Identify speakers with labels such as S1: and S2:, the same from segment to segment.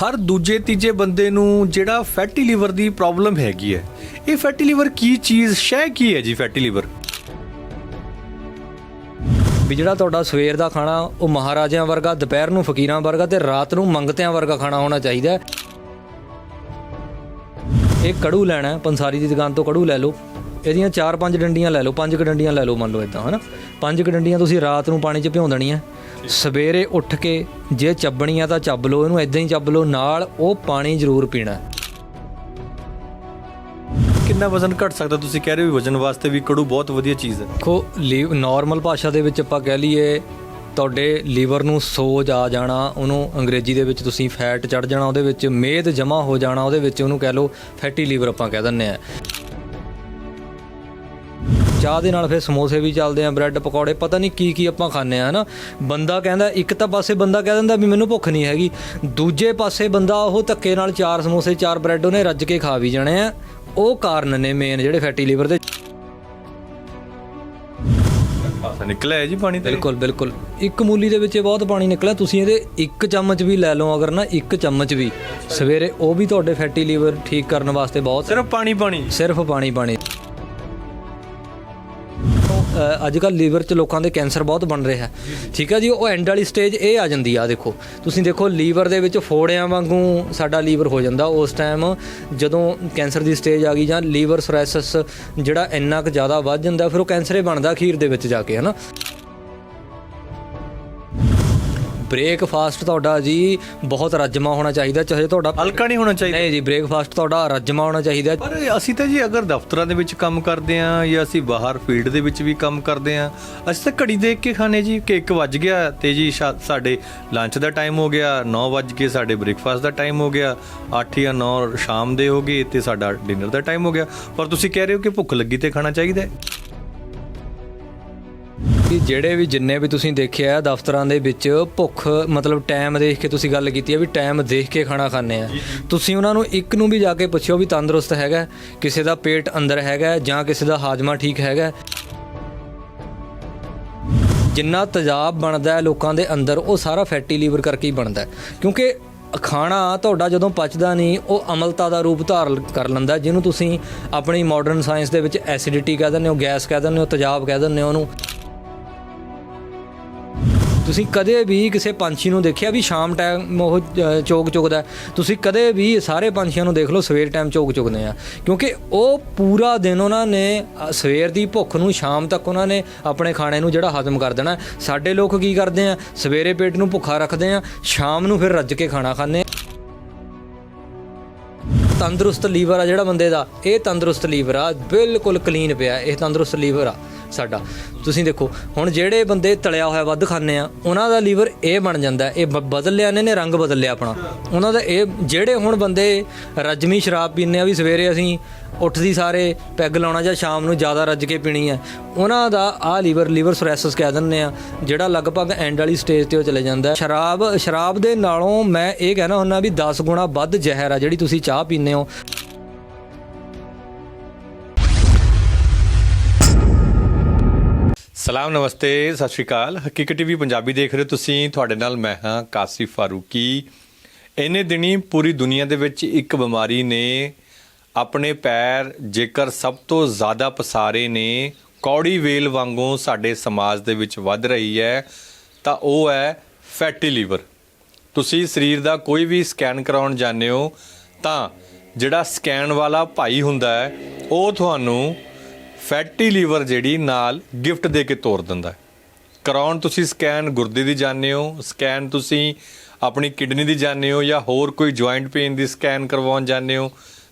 S1: ਹਰ ਦੂਜੇ ਤੀਜੇ ਬੰਦੇ ਨੂੰ ਜਿਹੜਾ ਫੈਟੀ ਲੀਵਰ ਦੀ ਪ੍ਰੋਬਲਮ ਹੈਗੀ ਹੈ, ਇਹ ਫੈਟੀ ਲੀਵਰ ਕੀ ਚੀਜ਼, ਸ਼ੈ ਕੀ ਹੈ ਜੀ ਫੈਟੀ ਲੀਵਰ
S2: ਵੀ ਜਿਹੜਾ ਤੁਹਾਡਾ ਸਵੇਰ ਦਾ ਖਾਣਾ, ਉਹ ਮਹਾਰਾਜਿਆਂ ਵਰਗਾ, ਦੁਪਹਿਰ ਨੂੰ ਫਕੀਰਾਂ ਵਰਗਾ ਤੇ ਰਾਤ ਨੂੰ ਮੰਗਤਿਆਂ ਵਰਗਾ ਖਾਣਾ ਹੋਣਾ ਚਾਹੀਦਾ ਹੈ। ਇਹ ਕੜੂ ਲੈਣਾ ਪੰਸਾਰੀ ਦੀ ਦੁਕਾਨ ਤੋਂ ਕੜੂ ਲੈ ਲਓ। ਇਹਦੀਆਂ 4-5 ਡੰਡੀਆਂ ਲੈ ਲਓ 5 ਕ ਡੰਡੀਆਂ ਲੈ ਲਓ ਮੰਨ ਲਓ ਇਦਾਂ ਹਨਾ? 5 ਕ ਡੰਡੀਆਂ ਤੁਸੀਂ ਰਾਤ ਨੂੰ ਪਾਣੀ 'ਚ ਭਿਉਂ ਦੇਣੀਆਂ। ਸਵੇਰੇ ਉੱਠ ਕੇ ਜੇ ਚੱਬਣੀਆਂ ਤਾਂ ਚੱਬ ਲਓ ਇਹਨੂੰ ਇਦਾਂ ਹੀ ਚੱਬ ਲਓ ਨਾਲ ਉਹ ਪਾਣੀ ਜ਼ਰੂਰ ਪੀਣਾ। ਹੈ।
S1: ਕਿੰਨਾ ਵਜ਼ਨ ਘਟ ਸਕਦਾ ਤੁਸੀਂ ਕਹਿ ਰਹੇ ਹੋ ਵਜ਼ਨ ਵਾਸਤੇ ਵੀ ਕੜੂ ਬਹੁਤ ਵਧੀਆ ਚੀਜ਼ ਹੈ।
S2: ਦੇਖੋ ਨਾਰਮਲ ਭਾਸ਼ਾ ਦੇ ਵਿੱਚ ਆਪਾਂ ਕਹਿ ਲਈਏ ਤੁਹਾਡੇ ਲੀਵਰ ਨੂੰ ਸੋਜ ਆ ਜਾਣਾ ਉਹਨੂੰ ਅੰਗਰੇਜ਼ੀ ਦੇ ਵਿੱਚ ਤੁਸੀਂ ਫੈਟ ਚੜ ਜਾਣਾ ਉਹਦੇ ਵਿੱਚ ਮੇਦ ਜਮਾ ਹੋ ਜਾਣਾ ਉਹਦੇ ਵਿੱਚ ਉਹਨੂੰ ਕਹਿ ਲਓ ਫੈਟੀ ਲੀਵਰ ਆਪਾਂ ਕਹਿ ਦਿੰਨੇ ਆ ਚਾਹ ਦੇ ਨਾਲ ਫਿਰ ਸਮੋਸੇ ਵੀ ਚੱਲਦੇ ਆ ਬ੍ਰੈਡ ਪਕੌੜੇ ਪਤਾ ਨਹੀਂ ਕੀ ਕੀ ਆਪਾਂ ਖਾਂਦੇ ਆ ਹਨਾ? ਬੰਦਾ ਕਹਿੰਦਾ ਇੱਕ ਤਾਂ ਪਾਸੇ ਬੰਦਾ ਕਹਿ ਦਿੰਦਾ ਵੀ ਮੈਨੂੰ ਭੁੱਖ ਨਹੀਂ ਹੈਗੀ ਦੂਜੇ ਪਾਸੇ ਬੰਦਾ ਉਹ ਧੱਕੇ ਨਾਲ ਚਾਰ ਸਮੋਸੇ ਚਾਰ ਬ੍ਰੈਡ ਉਹਨੇ ਰੱਜ ਕੇ ਖਾ ਵੀ ਜਾਣੇ ਆ। ਉਹ ਕਾਰਨ ਨੇ ਮੇਨ ਜਿਹੜੇ ਫੈਟੀ ਲੀਵਰ ਦੇ।
S1: ਪਾਸਾ ਨਿਕਲਿਆ ਹੈ ਜੀ ਪਾਣੀ ਤੇ?
S2: ਬਿਲਕੁਲ ਬਿਲਕੁਲ। ਇੱਕ ਮੂਲੀ ਦੇ ਵਿੱਚ ਬਹੁਤ ਪਾਣੀ ਨਿਕਲਿਆ ਤੁਸੀਂ ਇਹਦੇ ਇੱਕ ਚਮਚ ਵੀ ਲੈ ਲਓ ਅਗਰ ਨਾ ਇੱਕ ਚਮਚ ਵੀ। ਸਵੇਰੇ ਉਹ ਵੀ ਤੁਹਾਡੇ ਫੈਟੀ ਲੀਵਰ ਠੀਕ ਕਰਨ ਵਾਸਤੇ ਬਹੁਤ
S1: ਸਿਰਫ ਪਾਣੀ ਪਾਣੀ
S2: ਸਿਰਫ ਪਾਣੀ ਪਾਣੀ ਅੱਜ ਕੱਲ ਲੀਵਰ 'ਚ ਲੋਕਾਂ ਦੇ ਕੈਂਸਰ ਬਹੁਤ ਬਣ ਰਿਹਾ। ਹੈ ਠੀਕ ਹੈ ਜੀ, ਉਹ ਐਂਡ ਵਾਲੀ ਸਟੇਜ ਇਹ ਆ ਜਾਂਦੀ ਆ, ਦੇਖੋ। ਤੁਸੀਂ ਦੇਖੋ, ਲੀਵਰ ਦੇ ਵਿੱਚ ਫੋੜਿਆਂ ਵਾਂਗੂ ਸਾਡਾ ਲੀਵਰ ਹੋ ਜਾਂਦਾ। ਉਸ ਟਾਈਮ ਜਦੋਂ ਕੈਂਸਰ ਦੀ ਸਟੇਜ ਆ ਗਈ ਜਾਂ ਲੀਵਰ ਸਰੈਸਿਸ ਜਿਹੜਾ ਇੰਨਾ ਕੁ ਜ਼ਿਆਦਾ ਵੱਧ ਜਾਂਦਾ, ਫਿਰ ਉਹ ਕੈਂਸਰ ਹੀ ਬਣਦਾ ਅਖੀਰ ਦੇ ਵਿੱਚ ਜਾ ਕੇ, ਹਨਾ? ਬ੍ਰੇਕਫਾਸਟ ਤੁਹਾਡਾ ਜੀ ਬਹੁਤ ਰੱਜਮਾ ਹੋਣਾ ਚਾਹੀਦਾ ਚਾਹੇ ਤੁਹਾਡਾ
S1: ਹਲਕਾ ਨਹੀਂ ਹੋਣਾ ਚਾਹੀਦਾ।
S2: ਨਹੀਂ ਜੀ ਬ੍ਰੇਕਫਾਸਟ ਤੁਹਾਡਾ ਰੱਜਮਾ ਹੋਣਾ ਚਾਹੀਦਾ।
S1: ਪਰ ਅਸੀਂ ਤਾਂ ਜੀ ਅਗਰ ਦਫ਼ਤਰਾਂ ਦੇ ਵਿੱਚ ਕੰਮ ਕਰਦੇ ਆਂ ਜਾਂ ਅਸੀਂ ਬਾਹਰ ਫੀਲਡ ਦੇ ਵਿੱਚ ਵੀ ਕੰਮ ਕਰਦੇ ਆਂ ਅਸੀਂ ਤਾਂ ਘੜੀ ਦੇਖ ਕੇ ਖਾਣੇ ਜੀ ਕਿ 1 ਵੱਜ ਗਿਆ ਤੇ ਜੀ ਸਾਡੇ ਲੰਚ ਦਾ ਟਾਈਮ ਹੋ ਗਿਆ 9 ਵੱਜ ਕੇ ਸਾਡੇ ਬ੍ਰੇਕਫਾਸਟ ਦਾ ਟਾਈਮ ਹੋ ਗਿਆ 8 ਜਾਂ 9 ਸ਼ਾਮ ਦੇ ਹੋ ਗਏ ਤੇ ਸਾਡਾ ਡਿਨਰ ਦਾ ਟਾਈਮ ਹੋ ਗਿਆ। ਪਰ ਤੁਸੀਂ ਕਹਿ ਰਹੇ ਹੋ ਕਿ ਭੁੱਖ ਲੱਗੀ ਤੇ ਖਾਣਾ ਚਾਹੀਦਾ ਹੈ।
S2: ਜਿਹੜੇ ਵੀ ਜਿੰਨੇ ਵੀ ਤੁਸੀਂ ਦੇਖਿਆ ਦਫ਼ਤਰਾਂ ਦੇ ਵਿੱਚ ਭੁੱਖ ਮਤਲਬ ਟਾਈਮ ਦੇਖ ਕੇ ਤੁਸੀਂ ਗੱਲ ਕੀਤੀ ਹੈ ਵੀ ਟਾਈਮ ਦੇਖ ਕੇ ਖਾਣਾ ਖਾਂਦੇ ਆ। ਤੁਸੀਂ ਉਹਨਾਂ ਨੂੰ ਇੱਕ ਨੂੰ ਵੀ ਜਾ ਕੇ ਪੁੱਛਿਓ ਵੀ ਤੰਦਰੁਸਤ ਹੈਗਾ ਕਿਸੇ ਦਾ ਪੇਟ ਅੰਦਰ ਹੈਗਾ ਜਾਂ ਕਿਸੇ ਦਾ ਹਾਜ਼ਮਾ ਠੀਕ ਹੈਗਾ ਜਿੰਨਾ ਤੇਜ਼ਾਬ ਬਣਦਾ ਹੈ ਲੋਕਾਂ ਦੇ ਅੰਦਰ ਉਹ ਸਾਰਾ ਫੈਟੀ ਲੀਵਰ ਕਰਕੇ ਹੀ ਬਣਦਾ ਕਿਉਂਕਿ ਖਾਣਾ ਤੁਹਾਡਾ ਜਦੋਂ ਪਚਦਾ ਨਹੀਂ ਉਹ ਅਮਲਤਾ ਦਾ ਰੂਪ ਧਾਰਨ ਕਰ ਲੈਂਦਾ ਜਿਹਨੂੰ ਤੁਸੀਂ ਆਪਣੀ ਮਾਡਰਨ ਸਾਇੰਸ ਦੇ ਵਿੱਚ ਐਸਿਡਿਟੀ ਕਹਿ ਦਿੰਦੇ ਹੋ ਗੈਸ ਕਹਿ ਦਿੰਦੇ ਹੋ ਤੇਜ਼ਾਬ ਕਹਿ ਦਿੰਦੇ ਹੋ ਉਹਨੂੰ। ਤੁਸੀਂ ਕਦੇ ਵੀ ਕਿਸੇ ਪੰਛੀ ਨੂੰ ਦੇਖਿਆ ਵੀ ਸ਼ਾਮ ਟਾਈਮ ਉਹ ਚੋਗ ਚੁਗਦਾ ਤੁਸੀਂ ਕਦੇ ਵੀ ਸਾਰੇ ਪੰਛੀਆਂ ਨੂੰ ਦੇਖ ਲਓ, ਸਵੇਰ ਟਾਈਮ ਚੋਗ ਚੁਗਦੇ ਆ। ਕਿਉਂਕਿ ਉਹ ਪੂਰਾ ਦਿਨ ਉਹਨਾਂ ਨੇ ਸਵੇਰ ਦੀ ਭੁੱਖ ਨੂੰ, ਸ਼ਾਮ ਤੱਕ ਉਹਨਾਂ ਨੇ ਆਪਣੇ ਖਾਣੇ ਨੂੰ ਜਿਹੜਾ ਹਜ਼ਮ ਕਰ ਦੇਣਾ ਸਾਡੇ ਲੋਕ ਕੀ ਕਰਦੇ ਆ? ਸਵੇਰੇ ਪੇਟ ਨੂੰ ਭੁੱਖਾ ਰੱਖਦੇ ਆ, ਸ਼ਾਮ ਨੂੰ ਫਿਰ ਰੱਜ ਕੇ ਖਾਣਾ ਖਾਂਦੇ ਆ। ਤੰਦਰੁਸਤ ਲੀਵਰ ਆ ਜਿਹੜਾ ਬੰਦੇ ਦਾ, ਇਹ ਤੰਦਰੁਸਤ ਲੀਵਰ ਆ, ਬਿਲਕੁਲ ਕਲੀਨ ਪਿਆ, ਇਹ ਤੰਦਰੁਸਤ ਲੀਵਰ ਆ ਸਾਡਾ। ਤੁਸੀਂ ਦੇਖੋ, ਹੁਣ ਜਿਹੜੇ ਬੰਦੇ ਤਲਿਆ ਹੋਇਆ ਵੱਧ ਖਾਂਦੇ ਆ, ਉਹਨਾਂ ਦਾ ਲੀਵਰ ਇਹ ਬਣ ਜਾਂਦਾ, ਇਹ ਬ- ਬਦਲ ਲਿਆ ਨੇ ਨੇ ਰੰਗ ਬਦਲ ਲਿਆ ਆਪਣਾ। ਉਹਨਾਂ ਦਾ ਇਹ, ਜਿਹੜੇ ਹੁਣ ਬੰਦੇ ਰਜਮੀ ਸ਼ਰਾਬ ਪੀਂਦੇ ਆ ਵੀ ਸਵੇਰੇ ਅਸੀਂ ਉੱਠਦੀ ਸਾਰੇ ਪੈਗ ਲਾਉਣਾ ਜਾਂ ਸ਼ਾਮ ਨੂੰ ਜ਼ਿਆਦਾ ਰੱਜ ਕੇ ਪੀਣੀ ਹੈ ਉਹਨਾਂ ਦਾ ਆ ਲੀਵਰ ਲੀਵਰ ਸਰੈਸਿਸ ਕਹਿ ਦਿੰਦੇ ਆ, ਜਿਹੜਾ ਲਗਭਗ ਐਂਡ ਵਾਲੀ ਸਟੇਜ ਤੇ ਉਹ ਚਲੇ ਜਾਂਦਾ। ਸ਼ਰਾਬ ਸ਼ਰਾਬ ਦੇ ਨਾਲੋਂ ਮੈਂ ਇਹ ਕਹਿਣਾ ਹੁੰਦਾ ਵੀ 10 ਗੁਣਾ ਵੱਧ ਜ਼ਹਿਰ ਆ ਜਿਹੜੀ ਤੁਸੀਂ ਚਾਹ ਪੀਂਦੇ ਹੋ।
S1: ਸਲਾਮ, ਨਮਸਤੇ, ਸਤਿ ਸ਼੍ਰੀ ਅਕਾਲ। ਹਕੀਕਤ ਟੀਵੀ ਪੰਜਾਬੀ ਦੇਖ ਰਹੇ ਹੋ ਤੁਸੀਂ, ਤੁਹਾਡੇ ਨਾਲ ਮੈਂ ਹਾਂ ਕਾਸਿਫ ਫਾਰੂਕੀ। ਇਹਨੇ ਦਿਨੀ ਪੂਰੀ ਦੁਨੀਆ ਦੇ ਵਿੱਚ ਇੱਕ ਬਿਮਾਰੀ ਨੇ ਆਪਣੇ ਪੈਰ ਜੇਕਰ ਸਭ ਤੋਂ ਜ਼ਿਆਦਾ ਪਸਾਰੇ ਨੇ, ਕੌੜੀ ਵੇਲ ਵਾਂਗੂ ਸਾਡੇ ਸਮਾਜ ਦੇ ਵਿੱਚ ਵੱਧ ਰਹੀ ਹੈ, ਤਾਂ ਉਹ ਹੈ ਫੈਟੀ ਲੀਵਰ। ਤੁਸੀਂ ਸਰੀਰ ਦਾ ਕੋਈ ਵੀ ਸਕੈਨ ਕਰਾਉਣ ਜਾਂਦੇ ਹੋ, ਤਾਂ ਜਿਹੜਾ ਸਕੈਨ ਵਾਲਾ ਭਾਈ ਹੁੰਦਾ ਹੈ, ਉਹ ਤੁਹਾਨੂੰ ਫੈਟੀ ਲੀਵਰ ਜਿਹੜੀ ਨਾਲ ਗਿਫਟ ਦੇ ਕੇ ਤੋਰ ਦਿੰਦਾ ਕਰਾਉਣ ਤੁਸੀਂ ਸਕੈਨ ਗੁਰਦੇ ਦੀ ਜਾਂਦੇ ਹੋ, ਸਕੈਨ ਤੁਸੀਂ ਆਪਣੀ ਕਿਡਨੀ ਦੀ ਜਾਂਦੇ ਹੋ ਜਾਂ ਹੋਰ ਕੋਈ ਜੁਆਇੰਟ ਪੇਨ ਦੀ ਸਕੈਨ ਕਰਵਾਉਣ ਜਾਂਦੇ ਹੋ,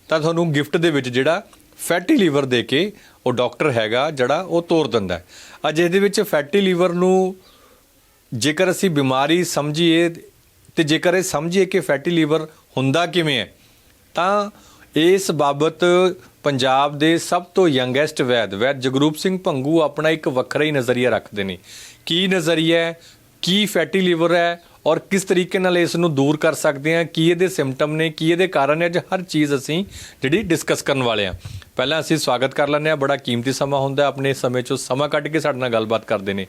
S1: ਤਾਂ ਤੁਹਾਨੂੰ ਗਿਫਟ ਦੇ ਵਿੱਚ ਜਿਹੜਾ ਫੈਟੀ ਲੀਵਰ ਦੇ ਕੇ ਉਹ ਡਾਕਟਰ ਹੈਗਾ ਜਿਹੜਾ ਉਹ ਤੋਰ ਦਿੰਦਾ ਹੈ। ਅੱਜ ਇਹਦੇ ਵਿੱਚ ਫੈਟੀ ਲੀਵਰ ਨੂੰ ਜੇਕਰ ਅਸੀਂ ਬਿਮਾਰੀ ਸਮਝੀਏ ਤੇ ਜੇਕਰ ਇਹ ਸਮਝੀਏ ਕਿ ਫੈਟੀ ਲੀਵਰ ਹੁੰਦਾ ਕਿਵੇਂ ਹੈ, ਤਾਂ ਇਸ ਬਾਬਤ ਪੰਜਾਬ ਦੇ ਸਭ ਤੋਂ ਯੰਗੈਸਟ ਵੈਦ ਵੈਦ ਜਗਰੂਪ ਸਿੰਘ ਭੰਗੂ ਆਪਣਾ ਇੱਕ ਵੱਖਰਾ ਹੀ ਨਜ਼ਰੀਆ ਰੱਖਦੇ ਨੇ। ਕੀ ਨਜ਼ਰੀਆ ਹੈ ਕੀ ਫੈਟੀ ਲੀਵਰ ਹੈ ਔਰ ਕਿਸ ਤਰੀਕੇ ਨਾਲ ਇਸ ਨੂੰ ਦੂਰ ਕਰ ਸਕਦੇ ਹਾਂ ਕੀ ਇਹਦੇ ਸਿੰਪਟਮ ਨੇ ਕੀ ਇਹਦੇ ਕਾਰਨ ਨੇ ਅੱਜ ਹਰ ਚੀਜ਼ ਅਸੀਂ ਜਿਹੜੀ ਡਿਸਕਸ ਕਰਨ ਵਾਲੇ ਹਾਂ। ਪਹਿਲਾਂ ਅਸੀਂ ਸਵਾਗਤ ਕਰ ਲੈਂਦੇ ਹਾਂ ਬੜਾ ਕੀਮਤੀ ਸਮਾਂ ਹੁੰਦਾ ਆਪਣੇ ਸਮੇਂ ਚੋਂ ਸਮਾਂ ਕੱਢ ਕੇ ਸਾਡੇ ਨਾਲ ਗੱਲਬਾਤ ਕਰਦੇ ਨੇ।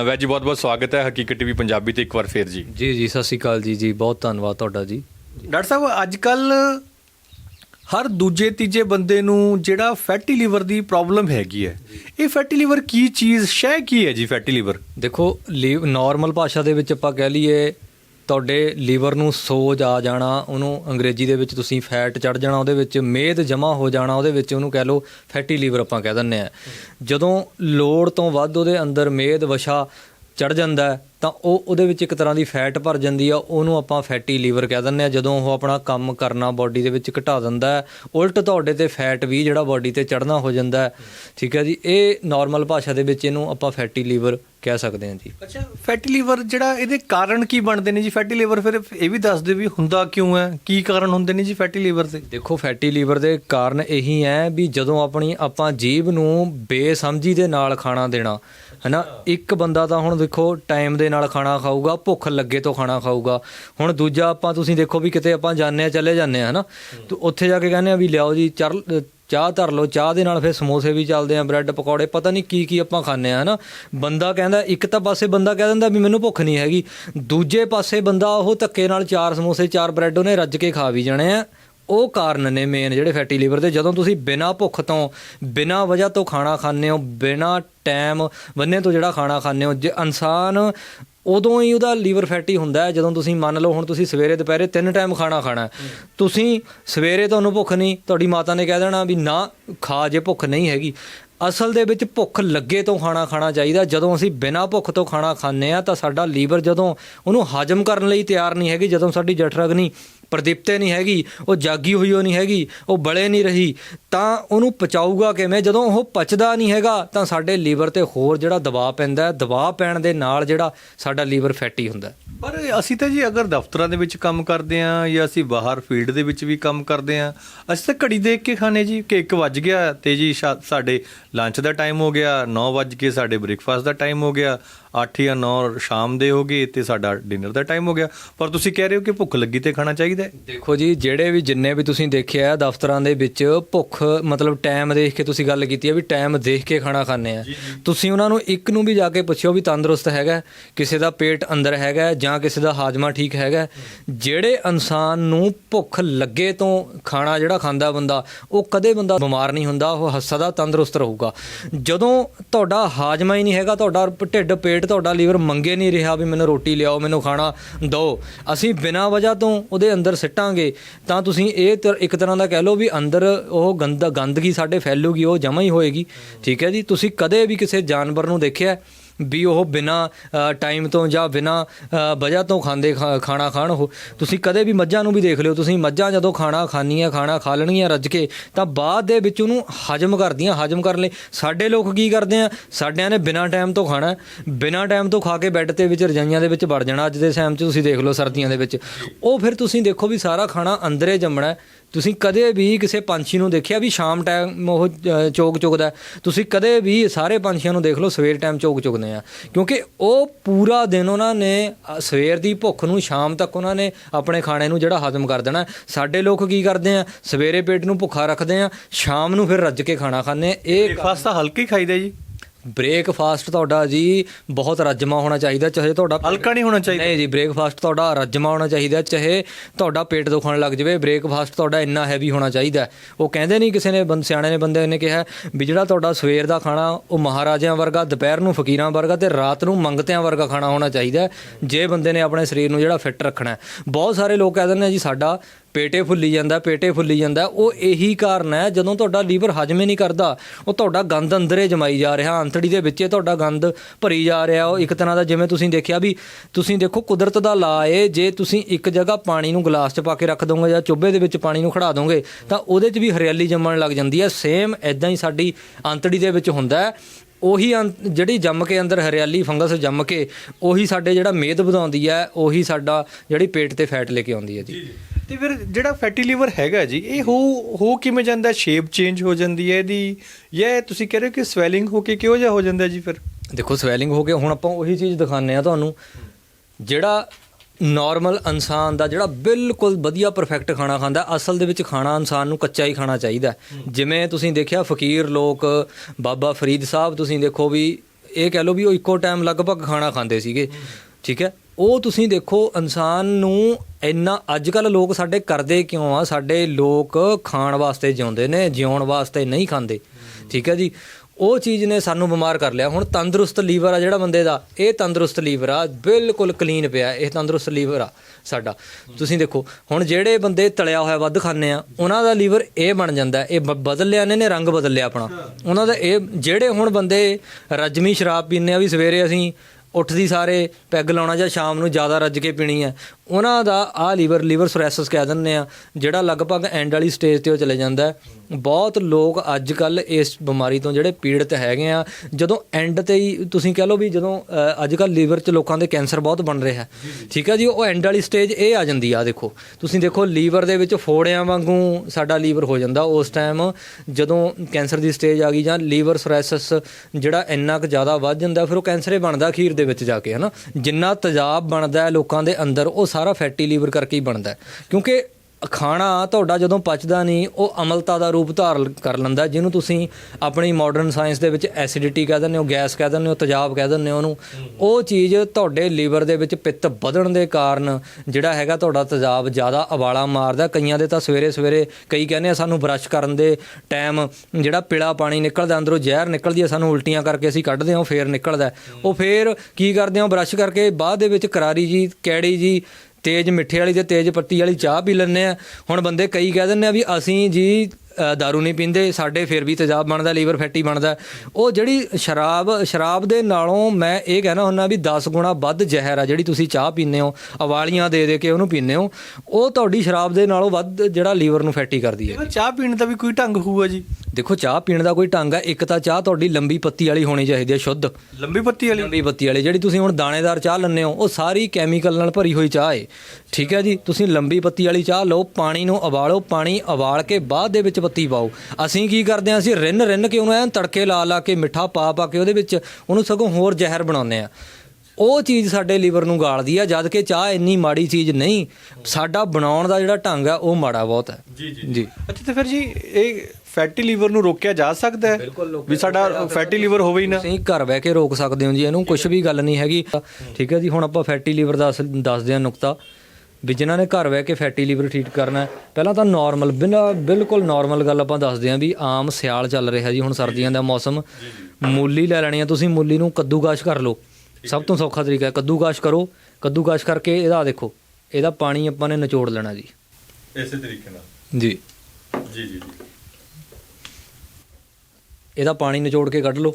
S1: ਅ, ਵੈਦ ਜੀ ਬਹੁਤ ਬਹੁਤ ਸਵਾਗਤ ਹੈ ਹਕੀਕਤ ਟੀਵੀ ਪੰਜਾਬੀ ਤੇ ਇੱਕ ਵਾਰ ਫੇਰ ਜੀ।
S2: ਜੀ ਜੀ ਸਤਿ ਸ਼੍ਰੀ ਅਕਾਲ ਜੀ ਜੀ ਬਹੁਤ ਧੰਨਵਾਦ ਤੁਹਾਡਾ ਜੀ।
S1: ਡਾਕਟਰ ਸਾਹਿਬ ਅੱਜ ਕੱਲ ਹਰ ਦੂਜੇ ਤੀਜੇ ਬੰਦੇ ਨੂੰ ਜਿਹੜਾ ਫੈਟੀ ਲੀਵਰ ਦੀ ਪ੍ਰੋਬਲਮ ਹੈਗੀ ਹੈ, ਇਹ ਫੈਟੀ ਲੀਵਰ ਕੀ ਚੀਜ਼, ਸ਼ੈ ਕੀ ਹੈ ਜੀ ਫੈਟੀ ਲੀਵਰ
S2: ਦੇਖੋ ਲੀਵ ਨਾਰਮਲ ਭਾਸ਼ਾ ਦੇ ਵਿੱਚ ਆਪਾਂ ਕਹਿ ਲਈਏ, ਤੁਹਾਡੇ ਲੀਵਰ ਨੂੰ ਸੋਜ ਆ ਜਾਣਾ, ਉਹਨੂੰ ਅੰਗਰੇਜ਼ੀ ਦੇ ਵਿੱਚ ਤੁਸੀਂ ਫੈਟ ਚੜ ਜਾਣਾ, ਉਹਦੇ ਵਿੱਚ ਮੇਦ ਜਮਾ ਹੋ ਜਾਣਾ, ਉਹਦੇ ਵਿੱਚ ਉਹਨੂੰ ਕਹਿ ਲਓ ਫੈਟੀ ਲੀਵਰ ਆਪਾਂ ਕਹਿ ਦਿੰਦੇ ਆ ਜਦੋਂ ਲੋੜ ਤੋਂ ਵੱਧ ਉਹਦੇ ਅੰਦਰ ਮੇਦ ਵਸ਼ਾ ਚੜ ਜਾਂਦਾ ਤਾਂ ਉਹ ਉਹਦੇ ਵਿੱਚ ਇੱਕ ਤਰ੍ਹਾਂ ਦੀ ਫੈਟ ਭਰ ਜਾਂਦੀ ਆ ਉਹਨੂੰ ਆਪਾਂ ਫੈਟੀ ਲੀਵਰ ਕਹਿ ਦਿੰਦੇ ਆ ਜਦੋਂ ਉਹ ਆਪਣਾ ਕੰਮ ਕਰਨਾ ਬਾਡੀ ਦੇ ਵਿੱਚ ਘਟਾ ਦਿੰਦਾ ਉਲਟ ਤੁਹਾਡੇ ਤੇ ਫੈਟ ਵੀ ਜਿਹੜਾ ਬਾਡੀ ਤੇ ਚੜਨਾ ਹੋ ਜਾਂਦਾ ਠੀਕ ਹੈ ਜੀ ਇਹ ਨਾਰਮਲ ਭਾਸ਼ਾ ਦੇ ਵਿੱਚ ਇਹਨੂੰ ਆਪਾਂ ਫੈਟੀ ਲੀਵਰ ਕਹਿ ਸਕਦੇ ਹਾਂ ਜੀ।
S1: ਅੱਛਾ ਫੈਟੀ ਲੀਵਰ ਜਿਹੜਾ ਇਹਦੇ ਕਾਰਨ ਕੀ ਬਣਦੇ ਨੇ ਜੀ? ਫੈਟੀ ਲੀਵਰ ਫਿਰ ਇਹ ਵੀ ਦੱਸ ਦਿਓ ਵੀ ਹੁੰਦਾ ਕਿਉਂ ਹੈ? ਕੀ ਕਾਰਨ ਹੁੰਦੇ ਨੇ ਜੀ ਫੈਟੀ ਲੀਵਰ ਦੇ?
S2: ਦੇਖੋ ਫੈਟੀ ਲੀਵਰ ਦੇ ਕਾਰਨ ਇਹੀ ਹੈ ਵੀ ਜਦੋਂ ਆਪਣੀ ਆਪਾਂ ਜੀਭ ਨੂੰ ਬੇਸਮਝੀ ਦੇ ਨਾਲ ਖਾਣਾ ਦੇਣਾ ਹੈਨਾ? ਇੱਕ ਬੰਦਾ ਤਾਂ ਹੁਣ ਦੇਖੋ ਟਾਈਮ ਦੇ ਨਾਲ ਖਾਣਾ ਖਾਊਗਾ, ਭੁੱਖ ਲੱਗੇ ਤੋਂ ਖਾਣਾ ਖਾਊਗਾ। ਹੁਣ ਦੂਜਾ ਆਪਾਂ ਤੁਸੀਂ ਦੇਖੋ ਵੀ ਕਿਤੇ ਆਪਾਂ ਜਾਂਦੇ ਆ ਚਲੇ ਜਾਂਦੇ ਆ ਹਨਾ? ਤੇ ਉੱਥੇ ਜਾ ਕੇ ਕਹਿੰਦੇ ਆ ਵੀ ਲਿਆਓ ਜੀ, ਚਰ, ਚਾਹ ਧਰ ਲਓ, ਚਾਹ ਦੇ ਨਾਲ ਫਿਰ ਸਮੋਸੇ ਵੀ ਚੱਲਦੇ ਆ, ਬ੍ਰੈਡ, ਪਕੌੜੇ, ਪਤਾ ਨਹੀਂ ਕੀ ਕੀ ਆਪਾਂ ਖਾਂਦੇ ਆ ਹਨਾ? ਬੰਦਾ ਕਹਿੰਦਾ, ਇੱਕ ਤਾਂ ਪਾਸੇ ਬੰਦਾ ਕਹਿ ਦਿੰਦਾ ਵੀ ਮੈਨੂੰ ਭੁੱਖ ਨਹੀਂ ਹੈਗੀ। ਦੂਜੇ ਪਾਸੇ ਬੰਦਾ ਉਹ ਧੱਕੇ ਨਾਲ ਚਾਰ ਸਮੋਸੇ, ਚਾਰ ਬ੍ਰੈਡ ਉਹਨੇ ਰੱਜ ਕੇ ਖਾ ਵੀ ਜਾਣੇ ਆ। ਉਹ ਕਾਰਨ ਨੇ ਮੇਨ ਜਿਹੜੇ ਫੈਟੀ ਲੀਵਰ ਦੇ। ਜਦੋਂ ਤੁਸੀਂ ਬਿਨਾਂ ਭੁੱਖ ਤੋਂ, ਬਿਨਾਂ ਵਜ੍ਹਾ ਤੋਂ ਖਾਣਾ ਖਾਂਦੇ ਹੋ, ਬਿਨਾਂ ਟਾਈਮ ਬੰਨੇ ਤੋਂ ਜਿਹੜਾ ਖਾਣਾ ਖਾਂਦੇ ਹੋ, ਜੇ ਇਨਸਾਨ ਉਦੋਂ ਹੀ ਉਹਦਾ ਲੀਵਰ ਫੈਟੀ ਹੁੰਦਾ ਹੈ, ਜਦੋਂ ਤੁਸੀਂ ਮੰਨ ਲਓ ਹੁਣ ਤੁਸੀਂ ਸਵੇਰੇ ਦੁਪਹਿਰੇ ਤਿੰਨ ਟਾਈਮ ਖਾਣਾ ਖਾਣਾ ਤੁਸੀਂ ਸਵੇਰੇ ਤੁਹਾਨੂੰ ਭੁੱਖ ਨਹੀਂ, ਤੁਹਾਡੀ ਮਾਤਾ ਨੇ ਕਹਿ ਦੇਣਾ ਵੀ ਨਾ ਖਾ ਜੇ, ਭੁੱਖ ਨਹੀਂ ਹੈਗੀ। ਅਸਲ ਦੇ ਵਿੱਚ ਭੁੱਖ ਲੱਗੇ ਤੋਂ ਖਾਣਾ ਖਾਣਾ ਚਾਹੀਦਾ। ਜਦੋਂ ਅਸੀਂ ਬਿਨਾਂ ਭੁੱਖ ਤੋਂ ਖਾਣਾ ਖਾਂਦੇ ਆ ਤਾਂ ਸਾਡਾ ਲੀਵਰ ਜਦੋਂ ਉਹਨੂੰ ਹਜਮ ਕਰਨ ਲਈ ਤਿਆਰ ਨਹੀਂ ਹੈਗੀ, ਜਦੋਂ ਸਾਡੀ ਜਠਰਗਨੀ ਪ੍ਰਦੀਪਤੇ ਨਹੀਂ ਹੈਗੀ, ਉਹ ਜਾਗੀ ਹੋਈ ਉਹ ਨਹੀਂ ਹੈਗੀ, ਉਹ ਬਲੇ ਨਹੀਂ ਰਹੀ, ਤਾਂ ਉਹਨੂੰ ਪਚਾਊਗਾ ਕਿਵੇਂ? ਜਦੋਂ ਉਹ ਪਚਦਾ ਨਹੀਂ ਹੈਗਾ, ਤਾਂ ਸਾਡੇ ਲੀਵਰ ਤੇ ਹੋਰ ਜਿਹੜਾ ਦਬਾਅ ਪੈਂਦਾ ਦਬਾਅ ਪੈਣ ਦੇ ਨਾਲ ਜਿਹੜਾ ਸਾਡਾ ਲੀਵਰ ਫੈਟੀ ਹੁੰਦਾ
S1: ਪਰ ਅਸੀਂ ਤਾਂ ਜੀ ਅਗਰ ਦਫ਼ਤਰਾਂ ਦੇ ਵਿੱਚ ਕੰਮ ਕਰਦੇ ਆਂ ਜਾਂ ਅਸੀਂ ਬਾਹਰ ਫੀਲਡ ਦੇ ਵਿੱਚ ਵੀ ਕੰਮ ਕਰਦੇ ਆਂ ਅਸੀਂ ਤਾਂ ਘੜੀ ਦੇਖ ਕੇ ਖਾਣੇ ਜੀ, ਕਿ 1 ਵੱਜ ਗਿਆ ਤੇ ਜੀ ਸ਼ਾ- ਸਾਡੇ ਲੰਚ ਦਾ ਟਾਈਮ ਹੋ ਗਿਆ 9 ਵੱਜ ਕੇ ਸਾਡੇ ਬ੍ਰੇਕਫਾਸਟ ਦਾ ਟਾਈਮ ਹੋ ਗਿਆ 8 ਜਾਂ 9 ਸ਼ਾਮ ਦੇ ਹੋ ਗਏ ਤੇ ਸਾਡਾ ਡਿਨਰ ਦਾ ਟਾਈਮ ਹੋ ਗਿਆ। ਪਰ ਤੁਸੀਂ ਕਹਿ ਰਹੇ ਹੋ ਕਿ ਭੁੱਖ ਲੱਗੀ ਤੇ ਖਾਣਾ ਚਾਹੀਦਾ ਹੈ।
S2: ਦੇਖੋ ਜੀ ਜਿਹੜੇ ਵੀ ਜਿੰਨੇ ਵੀ ਤੁਸੀਂ ਦੇਖਿਆ ਦਫ਼ਤਰਾਂ ਦੇ ਵਿੱਚ ਭੁੱਖ ਮਤਲਬ ਟਾਈਮ ਦੇਖ ਕੇ ਤੁਸੀਂ ਗੱਲ ਕੀਤੀ ਹੈ ਵੀ ਟਾਈਮ ਦੇਖ ਕੇ ਖਾਣਾ ਖਾਂਦੇ ਆ। ਤੁਸੀਂ ਉਹਨਾਂ ਨੂੰ ਇੱਕ ਨੂੰ ਵੀ ਜਾ ਕੇ ਪੁੱਛਿਓ ਵੀ ਤੰਦਰੁਸਤ ਹੈਗਾ ਕਿਸੇ ਦਾ ਪੇਟ ਅੰਦਰ ਹੈਗਾ ਜਾਂ ਕਿਸੇ ਦਾ ਹਾਜ਼ਮਾ ਠੀਕ ਹੈਗਾ ਜਿਹੜੇ ਇਨਸਾਨ ਨੂੰ ਭੁੱਖ ਲੱਗੇ ਤੋਂ ਖਾਣਾ ਜਿਹੜਾ ਖਾਂਦਾ ਬੰਦਾ ਉਹ ਕਦੇ ਬੰਦਾ ਬਿਮਾਰ ਨਹੀਂ ਹੁੰਦਾ ਉਹ ਹੱਸਦਾ ਤੰਦਰੁਸਤ ਰਹੂਗਾ। ਜਦੋਂ ਤੁਹਾਡਾ ਹਾਜ਼ਮਾ ਹੀ ਨਹੀਂ ਹੈਗਾ ਤੁਹਾਡਾ ਢਿੱਡ ਪੇਟ ਤੁਹਾਡਾ ਲੀਵਰ ਮੰਗੇ ਨਹੀਂ ਰਿਹਾ ਵੀ ਮੈਨੂੰ ਰੋਟੀ ਲਿਆਓ ਮੈਨੂੰ ਖਾਣਾ ਦਿਓ ਅਸੀਂ ਬਿਨਾਂ ਵਜ੍ਹਾ ਤੋਂ ਉਹਦੇ ਅੰਦਰ ਅੰਦਰ ਸਿੱਟਾਂਗੇ, ਤਾਂ ਤੁਸੀਂ ਇਹ ਤ- ਇੱਕ ਤਰ੍ਹਾਂ ਦਾ ਕਹਿ ਲਓ ਵੀ ਅੰਦਰ ਉਹ ਗੰਦ, ਗੰਦਗੀ ਸਾਡੇ ਫੈਲੂਗੀ, ਉਹ ਜਮ੍ਹਾਂ ਹੀ ਹੋਏਗੀ ਠੀਕ ਹੈ ਜੀ ਤੁਸੀਂ ਕਦੇ ਵੀ ਕਿਸੇ ਜਾਨਵਰ ਨੂੰ ਦੇਖਿਆ ਹੈ? ਵੀ ਉਹ ਬਿਨਾ ਟਾਈਮ ਤੋਂ ਜਾਂ ਬਿਨਾ ਵਜ੍ਹਾ ਤੋਂ ਖਾਂਦੇ ਖਾ- ਖਾਣਾ ਖਾਣ ਉਹ। ਤੁਸੀਂ ਕਦੇ ਵੀ ਮੱਝਾਂ ਨੂੰ ਵੀ ਦੇਖ ਲਿਓ, ਤੁਸੀਂ ਮੱਝਾਂ ਜਦੋਂ ਖਾਣਾ ਖਾਣੀਆਂ ਖਾਣਾ ਖਾ ਲੈਣਗੀਆਂ ਰੱਜ ਕੇ, ਤਾਂ ਬਾਅਦ ਦੇ ਵਿੱਚ ਉਹਨੂੰ ਹਜਮ ਕਰਦੀਆਂ, ਹਜਮ ਕਰਨ ਲਈ। ਸਾਡੇ ਲੋਕ ਕੀ ਕਰਦੇ ਆ? ਸਾਡਿਆਂ ਨੇ ਬਿਨਾ ਟਾਈਮ ਤੋਂ ਖਾਣਾ ਬਿਨਾ ਟਾਈਮ ਤੋਂ ਖਾ ਕੇ ਬੈੱਡ ਤੇ ਵਿੱਚ ਰਜਾਈਆਂ ਦੇ ਵਿੱਚ ਵੜ ਜਾਣਾ, ਅੱਜ ਦੇ ਟਾਈਮ 'ਚ ਤੁਸੀਂ ਦੇਖ ਲਓ ਸਰਦੀਆਂ ਦੇ ਵਿੱਚ। ਉਹ ਫਿਰ ਤੁਸੀਂ ਦੇਖੋ ਵੀ ਸਾਰਾ ਖਾਣਾ ਅੰਦਰੇ ਜੰਮਣਾ ਤੁਸੀਂ ਕਦੇ ਵੀ ਕਿਸੇ ਪੰਛੀ ਨੂੰ ਦੇਖਿਆ ਵੀ ਸ਼ਾਮ ਟਾਈਮ ਉਹ ਅ, ਚੋਗ ਚੁਗਦਾ ਤੁਸੀਂ ਕਦੇ ਵੀ ਸਾਰੇ ਪੰਛੀਆਂ ਨੂੰ ਦੇਖ ਲਓ ਸਵੇਰ ਟਾਈਮ ਚੋਗ ਚੁਗਦੇ ਆ। ਕਿਉਂਕਿ ਉਹ ਪੂਰਾ ਦਿਨ ਉਹਨਾਂ ਨੇ ਸਵੇਰ ਦੀ ਭੁੱਖ ਨੂੰ ਸ਼ਾਮ ਤੱਕ ਉਹਨਾਂ ਨੇ ਆਪਣੇ ਖਾਣੇ ਨੂੰ ਜਿਹੜਾ ਹਜ਼ਮ ਕਰ ਦੇਣਾ ਸਾਡੇ ਲੋਕ ਕੀ ਕਰਦੇ ਆ? ਸਵੇਰੇ ਪੇਟ ਨੂੰ ਭੁੱਖਾ ਰੱਖਦੇ ਆ ਸ਼ਾਮ ਨੂੰ ਫਿਰ ਰੱਜ ਕੇ ਖਾਣਾ ਖਾਂਦੇ ਆ। ਇਹ
S1: ਬ੍ਰੇਕਫਾਸਟ ਤਾਂ ਹਲਕੀ ਹੀ ਖਾਈਦਾ ਜੀ।
S2: ਬ੍ਰੇਕਫਾਸਟ ਤੁਹਾਡਾ ਜੀ ਬਹੁਤ ਰੱਜਮਾ ਹੋਣਾ ਚਾਹੀਦਾ ਚਾਹੇ ਤੁਹਾਡਾ
S1: ਹਲਕਾ ਨਹੀਂ ਹੋਣਾ ਚਾਹੀਦਾ
S2: ਨਹੀਂ ਜੀ ਬ੍ਰੇਕਫਾਸਟ ਤੁਹਾਡਾ ਰੱਜਮਾ ਹੋਣਾ ਚਾਹੀਦਾ ਚਾਹੇ ਤੁਹਾਡਾ ਪੇਟ ਦੁਖਣ ਲੱਗ ਜਾਵੇ ਬ੍ਰੇਕਫਾਸਟ ਤੁਹਾਡਾ ਇੰਨਾ ਹੈਵੀ ਹੋਣਾ ਚਾਹੀਦਾ। ਉਹ ਕਹਿੰਦੇ ਨਹੀਂ ਕਿਸੇ ਨੇ ਬੰਦ ਸਿਆਣੇ ਨੇ ਬੰਦੇ ਨੇ ਕਿਹਾ ਵੀ ਜਿਹੜਾ ਤੁਹਾਡਾ ਸਵੇਰ ਦਾ ਖਾਣਾ ਉਹ ਮਹਾਰਾਜਿਆਂ ਵਰਗਾ ਦੁਪਹਿਰ ਨੂੰ ਫਕੀਰਾਂ ਵਰਗਾ ਤੇ ਰਾਤ ਨੂੰ ਮੰਗਤਿਆਂ ਵਰਗਾ ਖਾਣਾ ਹੋਣਾ ਚਾਹੀਦਾ ਜੇ ਬੰਦੇ ਨੇ ਆਪਣੇ ਸਰੀਰ ਨੂੰ ਜਿਹੜਾ ਫਿੱਟ ਰੱਖਣਾ ਹੈ। ਬਹੁਤ ਸਾਰੇ ਲੋਕ ਕਹਿ ਦਿੰਦੇ ਆ ਜੀ ਸਾਡਾ ਪੇਟੇ ਫੁੱਲੀ ਜਾਂਦਾ, ਪੇਟੇ ਫੁੱਲੀ ਜਾਂਦਾ, ਉਹ ਇਹੀ ਕਾਰਨ ਹੈ, ਜਦੋਂ ਤੁਹਾਡਾ ਲੀਵਰ ਹਜਮੇ ਨਹੀਂ ਕਰਦਾ, ਉਹ ਤੁਹਾਡਾ ਗੰਦ ਅੰਦਰੇ ਜਮਾਈ ਜਾ ਰਿਹਾ ਅੰਤੜੀ ਦੇ ਵਿੱਚ ਤੁਹਾਡਾ ਗੰਦ ਭਰੀ ਜਾ ਰਿਹਾ, ਉਹ ਇੱਕ ਤਰ੍ਹਾਂ ਦਾ ਜਿਵੇਂ ਤੁਸੀਂ ਦੇਖਿਆ ਵੀ ਤੁਸੀਂ ਦੇਖੋ ਕੁਦਰਤ ਦਾ ਲਾ ਏ ਜੇ ਤੁਸੀਂ ਇੱਕ ਜਗ੍ਹਾ ਪਾਣੀ ਨੂੰ ਗਲਾਸ 'ਚ ਪਾ ਕੇ ਰੱਖ ਦੋਗੇ ਜਾਂ ਚੁੱਭੇ ਦੇ ਵਿੱਚ ਪਾਣੀ ਨੂੰ ਖੜਾ ਦੋਗੇ, ਤਾਂ ਉਹਦੇ 'ਚ ਵੀ ਹਰਿਆਲੀ ਜੰਮਣ ਲੱਗ ਜਾਂਦੀ ਹੈ। ਸੇਮ ਐਦਾਂ ਹੀ ਸਾਡੀ ਅੰਤੜੀ ਦੇ ਵਿੱਚ ਹੁੰਦਾ ਹੈ। ਉਹੀ ਅੰਤ- ਜਿਹੜੀ ਜੰਮ ਕੇ ਅੰਦਰ ਹਰਿਆਲੀ, ਫੰਗਸ ਜੰਮ ਕੇ, ਉਹੀ ਸਾਡੇ ਜਿਹੜਾ ਮੇਦ ਵਧਾਉਂਦੀ ਹੈ, ਉਹੀ ਸਾਡਾ ਜਿਹੜੀ ਪੇਟ ਤੇ ਫੈਟ ਲੈ ਕੇ ਆਉਂਦੀ ਹੈ ਜੀ।
S1: ਤੇ ਫਿਰ ਜਿਹੜਾ ਫੈਟੀ ਲੀਵਰ ਹੈਗਾ ਜੀ, ਇਹ ਹੋ ਹੋ ਕਿਵੇਂ ਜਾਂਦਾ? ਸ਼ੇਪ ਚੇਂਜ ਹੋ ਜਾਂਦੀ ਹੈ ਇਹਦੀ? ਜਾਂ ਤੁਸੀਂ ਕਹਿ ਰਹੇ ਹੋ ਕਿ ਸਵੈਲਿੰਗ ਹੋ ਕੇ ਕਿਹੋ ਜਿਹਾ ਹੋ ਜਾਂਦਾ ਜੀ ਫਿਰ?
S2: ਦੇਖੋ ਸਵੈਲਿੰਗ ਹੋ ਕੇ ਹੁਣ ਆਪਾਂ ਉਹੀ ਚੀਜ਼ ਦਿਖਾਉਂਦੇ ਆ ਤੁਹਾਨੂੰ। ਜਿਹੜਾ ਨਾਰਮਲ ਇਨਸਾਨ ਦਾ ਜਿਹੜਾ ਬਿਲਕੁਲ ਵਧੀਆ ਪਰਫੈਕਟ ਖਾਣਾ ਖਾਂਦਾ, ਅਸਲ ਦੇ ਵਿੱਚ ਖਾਣਾ ਇਨਸਾਨ ਨੂੰ ਕੱਚਾ ਹੀ ਖਾਣਾ ਚਾਹੀਦਾ। ਜਿਵੇਂ ਤੁਸੀਂ ਦੇਖਿਆ, ਫਕੀਰ ਲੋਕ, ਬਾਬਾ ਫਰੀਦ ਸਾਹਿਬ, ਤੁਸੀਂ ਦੇਖੋ ਵੀ ਇਹ ਕਹਿ ਲਓ ਵੀ ਉਹ ਇੱਕੋ ਟਾਈਮ ਲਗਭਗ ਖਾਣਾ ਖਾਂਦੇ ਸੀਗੇ। ਠੀਕ ਹੈ? ਉਹ ਤੁਸੀਂ ਦੇਖੋ, ਇਨਸਾਨ ਨੂੰ ਇੰਨਾ ਅੱਜ ਕੱਲ ਲੋਕ ਸਾਡੇ ਕਰਦੇ ਕਿਉਂ ਆ? ਸਾਡੇ ਲੋਕ ਖਾਣ ਵਾਸਤੇ ਜਿਉਂਦੇ ਨੇ, ਜਿਉਣ ਵਾਸਤੇ ਨਹੀਂ ਖਾਂਦੇ। ਠੀਕ ਹੈ ਜੀ? ਉਹ ਚੀਜ਼ ਨੇ ਸਾਨੂੰ ਬਿਮਾਰ ਕਰ ਲਿਆ। ਹੁਣ ਤੰਦਰੁਸਤ ਲੀਵਰ ਆ ਜਿਹੜਾ ਬੰਦੇ ਦਾ, ਇਹ ਤੰਦਰੁਸਤ ਲੀਵਰ ਆ। ਬਿਲਕੁਲ ਕਲੀਨ ਪਿਆ, ਇਹ ਤੰਦਰੁਸਤ ਲੀਵਰ ਆ ਸਾਡਾ। ਤੁਸੀਂ ਦੇਖੋ, ਹੁਣ ਜਿਹੜੇ ਬੰਦੇ ਤਲਿਆ ਹੋਇਆ ਵੱਧ ਖਾਂਦੇ ਆ, ਉਹਨਾਂ ਦਾ ਲੀਵਰ ਇਹ ਬਣ ਜਾਂਦਾ, ਇਹ ਬ- ਬਦਲ ਲਿਆ ਨੇ ਰੰਗ ਬਦਲ ਲਿਆ ਆਪਣਾ। ਉਹਨਾਂ ਦਾ ਇਹ, ਜਿਹੜੇ ਹੁਣ ਬੰਦੇ ਰਜਮੀ ਸ਼ਰਾਬ ਪੀਂਦੇ ਆ, ਵੀ ਸਵੇਰੇ ਅਸੀਂ ਉੱਠਦੀ ਸਾਰੇ ਪੈਗ ਲਾਉਣਾ ਜਾਂ ਸ਼ਾਮ ਨੂੰ ਜ਼ਿਆਦਾ ਰੱਜ ਕੇ ਪੀਣੀ ਹੈ ਉਹਨਾਂ ਦਾ ਆ ਲੀਵਰ ਲੀਵਰ ਸੋਰੈਸਿਸ ਕਹਿ ਦਿੰਦੇ ਆ, ਜਿਹੜਾ ਲਗਭਗ ਐਂਡ ਵਾਲੀ ਸਟੇਜ ਤੇ ਉਹ ਚਲੇ ਜਾਂਦਾ ਬਹੁਤ ਲੋਕ ਅੱਜ ਕੱਲ ਇਸ ਬਿਮਾਰੀ ਤੋਂ ਜਿਹੜੇ ਪੀੜਤ ਹੈਗੇ ਆ, ਜਦੋਂ ਐਂਡ ਤੇ ਹੀ ਤੁਸੀਂ ਕਹਿ ਲਓ ਵੀ ਜਦੋਂ ਅੱਜ ਕੱਲ ਲੀਵਰ 'ਚ ਲੋਕਾਂ ਦੇ ਕੈਂਸਰ ਬਹੁਤ ਬਣ ਰਿਹਾ ਹੈ। ਠੀਕ ਹੈ ਜੀ, ਉਹ ਐਂਡ ਵਾਲੀ ਸਟੇਜ ਇਹ ਆ ਜਾਂਦੀ ਆ, ਦੇਖੋ। ਤੁਸੀਂ ਦੇਖੋ ਲੀਵਰ ਦੇ ਵਿੱਚ ਫੋੜਿਆਂ ਵਾਂਗੂ ਸਾਡਾ ਲੀਵਰ ਹੋ ਜਾਂਦਾ ਉਸ ਟਾਈਮ ਜਦੋਂ ਕੈਂਸਰ ਦੀ ਸਟੇਜ ਆ ਗਈ ਜਾਂ ਲੀਵਰ ਸੋਰੈਸਿਸ ਜਿਹੜਾ ਇੰਨਾ ਕੁ ਜ਼ਿਆਦਾ ਵੱਧ ਜਾਂਦਾ, ਫਿਰ ਉਹ ਕੈਂਸਰ ਹੀ ਬਣਦਾ ਅਖੀਰ ਦੇ ਵਿੱਚ ਜਾ ਕੇ, ਹਨਾ? ਜਿੰਨਾ ਤੇਜ਼ਾਬ ਬਣਦਾ ਹੈ ਲੋਕਾਂ ਦੇ ਅੰਦਰ, ਉਹ ਸਾਰਾ ਫੈਟੀ ਲੀਵਰ ਕਰਕੇ ਹੀ ਬਣਦਾ ਹੈ। ਕਿਉਂਕਿ ਖਾਣਾ ਤੁਹਾਡਾ ਜਦੋਂ ਪਚਦਾ ਨਹੀਂ, ਉਹ ਅਮਲਤਾ ਦਾ ਰੂਪ ਧਾਰ ਕਰ ਲੈਂਦਾ ਜਿਹਨੂੰ ਤੁਸੀਂ ਆਪਣੀ ਮਾਡਰਨ ਸਾਇੰਸ ਦੇ ਵਿੱਚ ਐਸਿਡਿਟੀ ਕਹਿ ਦਿੰਦੇ ਹੋ ਗੈਸ ਕਹਿ ਦਿੰਦੇ ਹੋ, ਤੇਜ਼ਾਬ ਕਹਿ ਦਿੰਦੇ ਹੋ ਉਹਨੂੰ। ਉਹ ਚੀਜ਼ ਤੁਹਾਡੇ ਲੀਵਰ ਦੇ ਵਿੱਚ ਪਿੱਤ ਵਧਣ ਦੇ ਕਾਰਨ ਜਿਹੜਾ ਹੈਗਾ ਤੁਹਾਡਾ ਤੇਜ਼ਾਬ ਜ਼ਿਆਦਾ ਉਬਾਲਾ ਮਾਰਦਾ ਕਈਆਂ ਦੇ ਤਾਂ ਸਵੇਰੇ ਸਵੇਰੇ ਕਈ ਕਹਿੰਦੇ ਆ, ਸਾਨੂੰ ਬਰਸ਼ ਕਰਨ ਦੇ ਟਾਈਮ ਜਿਹੜਾ ਪੀਲਾ ਪਾਣੀ ਨਿਕਲਦਾ ਅੰਦਰੋਂ ਜ਼ਹਿਰ ਨਿਕਲਦੀ ਹੈ, ਸਾਨੂੰ ਉਲਟੀਆਂ ਕਰਕੇ ਅਸੀਂ ਕੱਢਦੇ ਹਾਂ, ਉਹ ਫੇਰ ਨਿਕਲਦਾ ਉਹ ਫੇਰ ਕੀ ਕਰਦੇ ਹਾਂ ਬਰਸ਼ ਕਰਕੇ ਬਾਅਦ ਦੇ ਵਿੱਚ ਕਰਾਰੀ ਜੀ, ਕੈੜੀ ਜੀ ਤੇਜ਼ ਮਿੱਠੇ ਵਾਲੀ ਤੇ ਤੇਜ਼ ਪੱਤੀ ਵਾਲੀ ਚਾਹ ਪੀ ਲੈਂਦੇ ਆ। ਹੁਣ ਬੰਦੇ ਕਈ ਕਹਿ ਦਿੰਦੇ ਆ ਵੀ ਅਸੀਂ ਜੀ ਅ, ਦਾਰੂ ਨਹੀਂ ਪੀਂਦੇ ਸਾਡੇ ਫਿਰ ਵੀ ਤੇਜ਼ਾਬ ਬਣਦਾ ਲੀਵਰ ਫੈਟੀ ਬਣਦਾ। ਉਹ ਜਿਹੜੀ ਸ਼ਰਾਬ ਸ਼ਰਾਬ ਦੇ ਨਾਲੋਂ ਮੈਂ ਇਹ ਕਹਿਣਾ ਹੁੰਦਾ ਵੀ 10 ਗੁਣਾ ਵੱਧ ਜ਼ਹਿਰ ਆ ਜਿਹੜੀ ਤੁਸੀਂ ਚਾਹ ਪੀਂਦੇ ਹੋ ਅਵਾਲੀਆਂ ਦੇ ਦੇ ਕੇ ਉਹਨੂੰ ਪੀਂਦੇ ਹੋ। ਉਹ ਤੁਹਾਡੀ ਸ਼ਰਾਬ ਦੇ ਨਾਲੋਂ ਵੱਧ ਜਿਹੜਾ ਲੀਵਰ ਨੂੰ ਫੈਟੀ ਕਰਦੀ ਹੈ।
S1: ਚਾਹ ਪੀਣ ਦਾ ਵੀ ਕੋਈ ਢੰਗ ਹੋਊਗਾ ਜੀ।
S2: ਦੇਖੋ ਚਾਹ ਪੀਣ ਦਾ ਕੋਈ ਢੰਗ ਹੈ ਇੱਕ ਤਾਂ ਚਾਹ ਤੁਹਾਡੀ ਲੰਬੀ ਪੱਤੀ ਵਾਲੀ ਹੋਣੀ ਚਾਹੀਦੀ ਹੈ ਸ਼ੁੱਧ।
S1: ਲੰਬੀ ਪੱਤੀ ਵਾਲੀ?
S2: ਲੰਬੀ ਪੱਤੀ ਵਾਲੀ ਜਿਹੜੀ ਤੁਸੀਂ ਹੁਣ ਦਾਣੇਦਾਰ ਚਾਹ ਲੈਂਦੇ ਹੋ ਉਹ ਸਾਰੀ ਕੈਮੀਕਲ ਨਾਲ ਭਰੀ ਹੋਈ ਚਾਹ ਏ। ਠੀਕ ਹੈ ਜੀ? ਤੁਸੀਂ ਲੰਬੀ ਪੱਤੀ ਵਾਲੀ ਚਾਹ ਲਓ ਪਾਣੀ ਨੂੰ ਉਬਾਲੋ ਪਾਣੀ ਉਬਾਲ ਕੇ ਬਾਅਦ ਦੇ ਵਿੱਚ ਪੱਤੀ ਪਾਓ। ਅਸੀਂ ਕੀ ਕਰਦੇ ਹਾਂ ਅਸੀਂ ਰਿੰਨ ਰਿੰਨ ਕੇ ਉਹਨੂੰ ਐਨ ਤੜਕੇ ਲਾ ਲਾ ਕੇ ਮਿੱਠਾ ਪਾ ਪਾ ਕੇ ਉਹਦੇ ਵਿੱਚ ਉਹਨੂੰ ਸਗੋਂ ਹੋਰ ਜ਼ਹਿਰ ਬਣਾਉਂਦੇ ਆ ਉਹ ਚੀਜ਼ ਸਾਡੇ ਲੀਵਰ ਨੂੰ ਗਾਲਦੀ ਆ ਜਦ ਕਿ ਚਾਹ ਇੰਨੀ ਮਾੜੀ ਚੀਜ਼ ਨਹੀਂ। ਸਾਡਾ ਬਣਾਉਣ ਦਾ ਜਿਹੜਾ ਢੰਗ ਆ ਉਹ ਮਾੜਾ ਬਹੁਤ ਹੈ।
S1: ਜੀ।
S2: ਜੀ।
S1: ਅੱਛਾ ਤੇ ਫਿਰ ਜੀ ਇਹ ਫੈਟੀ ਲੀਵਰ ਨੂੰ ਰੋਕਿਆ ਜਾ ਸਕਦਾ ਹੈ? ਵੀ ਸਾਡਾ ਫੈਟੀ ਲੀਵਰ ਹੋਵੇ ਹੀ ਨਾ।
S2: ਤੁਸੀਂ ਘਰ ਬਹਿ ਕੇ ਰੋਕ ਸਕਦੇ ਹੋ ਜੀ ਇਹਨੂੰ ਕੁਝ ਵੀ ਗੱਲ ਨਹੀਂ ਹੈਗੀ। ਠੀਕ ਹੈ ਜੀ ਹੁਣ ਆਪਾਂ ਫੈਟੀ ਲੀਵਰ ਦਾ ਦੱਸਦੇ ਹਾਂ ਨੁਕਤਾ। ਵੀ ਜਿਨ੍ਹਾਂ ਨੇ ਘਰ ਬਹਿ ਕੇ ਫੈਟੀ ਲੀਵਰ ਟ੍ਰੀਟ ਕਰਨਾ ਹੈ ਪਹਿਲਾਂ ਤਾਂ ਨਾਰਮਲ ਬਿਨਾਂ ਬਿਲਕੁਲ ਨਾਰਮਲ ਗੱਲ ਆਪਾਂ ਦੱਸਦੇ ਹਾਂ ਵੀ ਆਮ ਸਿਆਲ ਚੱਲ ਰਿਹਾ ਜੀ ਹੁਣ ਸਰਦੀਆਂ ਦਾ ਮੌਸਮ। ਮੂਲੀ ਲੈ ਲੈਣੀ ਆ ਤੁਸੀਂ ਮੂਲੀ ਨੂੰ ਕੱਦੂਕਾਸ਼ ਕਰ ਲਓ। ਸਭ ਤੋਂ ਸੌਖਾ ਤਰੀਕਾ ਹੈ ਕੱਦੂਕਾਸ਼ ਕਰੋ ਕੱਦੂਕਾਸ਼ ਕਰਕੇ ਇਹਦਾ ਦੇਖੋ ਇਹਦਾ ਪਾਣੀ ਆਪਾਂ ਨੇ ਨਿਚੋੜ ਲੈਣਾ ਜੀ।
S1: ਇਸੇ ਤਰੀਕੇ ਨਾਲ।
S2: ਜੀ
S1: ਜੀ ਜੀ।
S2: ਇਹਦਾ ਪਾਣੀ ਨਿਚੋੜ ਕੇ ਕੱਢ ਲਓ।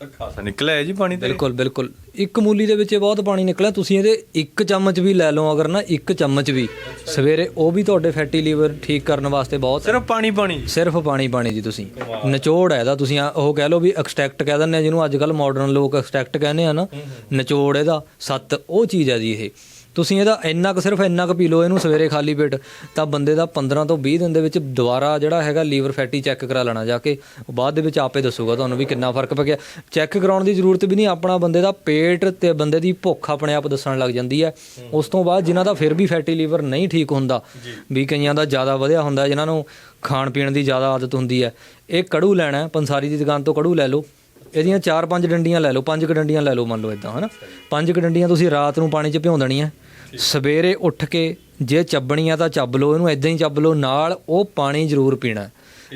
S1: ਤਾਂ ਖਾਸਾ ਨਿਕਲਿਆ ਹੈ ਜੀ ਪਾਣੀ ਤੇ।
S2: ਬਿਲਕੁਲ ਬਿਲਕੁਲ। ਇੱਕ ਮੂਲੀ ਦੇ ਵਿੱਚ ਇਹ ਬਹੁਤ ਪਾਣੀ ਨਿਕਲਿਆ। ਤੁਸੀਂ ਇਹਦੇ ਇੱਕ ਚਮਚ ਵੀ ਲੈ ਲਓ ਅਗਰ ਨਾ ਇੱਕ ਚਮਚ ਵੀ। ਸਵੇਰੇ ਉਹ ਵੀ ਤੁਹਾਡੇ ਫੈਟੀ ਲੀਵਰ ਠੀਕ ਕਰਨ ਵਾਸਤੇ ਬਹੁਤ
S1: ਸਿਰਫ ਪਾਣੀ ਪਾਣੀ?
S2: ਸਿਰਫ ਪਾਣੀ ਪਾਣੀ ਜੀ ਤੁਸੀਂ। ਨਿਚੋੜ ਹੈ ਇਹਦਾ। ਤੁਸੀਂ ਉਹ ਕਹਿ ਲਓ ਵੀ ਐਕਸਟ੍ਰੈਕਟ ਕਹਿ ਦਿੰਦੇ ਆ ਜਿਹਨੂੰ ਅੱਜ ਕੱਲ ਮਾਡਰਨ ਲੋਕ ਐਕਸਟ੍ਰੈਕਟ ਕਹਿੰਦੇ ਆ ਨਾ। ਨਿਚੋੜ ਇਹਦਾ। ਸੱਤ ਉਹ ਚੀਜ਼ ਹੈ ਜੀ ਇਹ। ਤੁਸੀਂ ਇਹਦਾ ਇੰਨਾ ਕੁ ਸਿਰਫ ਇੰਨਾ ਕੁ ਪੀ ਲਓ ਇਹਨੂੰ ਸਵੇਰੇ ਖਾਲੀ ਪੇਟ ਤਾਂ ਬੰਦੇ ਦਾ 15 ਤੋਂ 20 ਦਿਨ ਦੇ ਵਿੱਚ ਦੁਬਾਰਾ ਜਿਹੜਾ ਹੈਗਾ ਲੀਵਰ ਫੈਟੀ ਚੈੱਕ ਕਰਾ ਲੈਣਾ ਜਾ ਕੇ ਬਾਅਦ ਦੇ ਵਿੱਚ ਆਪੇ ਦੱਸੂਗਾ ਤੁਹਾਨੂੰ ਵੀ ਕਿੰਨਾ ਫ਼ਰਕ ਪੈ ਗਿਆ। ਚੈੱਕ ਕਰਾਉਣ ਦੀ ਜ਼ਰੂਰਤ ਵੀ ਨਹੀਂ ਆਪਣਾ ਬੰਦੇ ਦਾ ਪੇਟ ਤੇ ਬੰਦੇ ਦੀ ਭੁੱਖ ਆਪਣੇ ਆਪ ਦੱਸਣ ਲੱਗ ਜਾਂਦੀ ਹੈ। ਉਸ ਤੋਂ ਬਾਅਦ ਜਿਨ੍ਹਾਂ ਦਾ ਫਿਰ ਵੀ ਫੈਟੀ ਲੀਵਰ ਨਹੀਂ ਠੀਕ ਹੁੰਦਾ ਵੀ ਕਈਆਂ ਦਾ ਜ਼ਿਆਦਾ ਵਧਿਆ ਹੁੰਦਾ ਜਿਨ੍ਹਾਂ ਨੂੰ ਖਾਣ ਪੀਣ ਦੀ ਜ਼ਿਆਦਾ ਆਦਤ ਹੁੰਦੀ ਹੈ ਇਹ ਕੜੂ ਲੈਣਾ ਪੰਸਾਰੀ ਦੀ ਦੁਕਾਨ ਤੋਂ ਕੜੂ ਲੈ ਲਓ। ਇਹਦੀਆਂ 4-5 ਡੰਡੀਆਂ ਲੈ ਲਓ 5 ਕ ਡੰਡੀਆਂ ਲੈ ਲਓ ਮੰਨ ਲਓ ਇਦਾਂ ਹਨਾ? 5 ਕ ਡੰਡੀਆਂ ਤੁਸੀਂ ਰਾਤ ਨੂੰ ਪਾਣੀ 'ਚ ਭਿਉਂ ਦੇਣੀਆਂ। ਸਵੇਰੇ ਉੱਠ ਕੇ ਜੇ ਚੱਬਣੀਆਂ ਤਾਂ ਚੱਬ ਲਓ ਇਹਨੂੰ ਇਦਾਂ ਹੀ ਚੱਬ ਲਓ ਨਾਲ ਉਹ ਪਾਣੀ ਜ਼ਰੂਰ ਪੀਣਾ। ਹੈ।